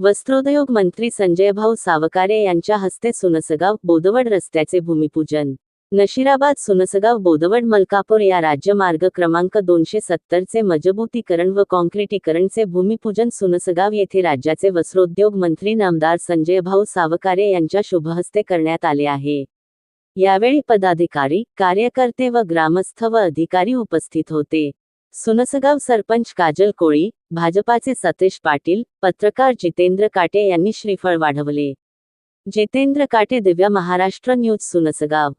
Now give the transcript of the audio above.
वस्त्रोद्योग मंत्री संजयभाऊ सावकारे यांच्या हस्ते सुनसगाव बोदवड रस्त्याचे भूमिपूजन. नशिराबाद सुनसगाव बोदवड मलकापूर या राज्यमार्ग क्रमांक दोनशे सत्तरचे मजबूतीकरण व कॉन्क्रिटीकरणचे भूमिपूजन सुनसगाव येथे राज्याचे वस्त्रोद्योग मंत्री नामदार संजयभाऊ सावकारे यांच्या शुभहस्ते करण्यात आले आहे. यावेळी पदाधिकारी कार्यकर्ते व ग्रामस्थ व अधिकारी उपस्थित होते. सुनसगाव सरपंच काजल कोळी भाजपाचे सतेश पाटील पत्रकार जितेंद्र काटे यांनी श्रीफळ वाढवले. जितेंद्र काटे दिव्या महाराष्ट्र न्यूज सुनसगाव.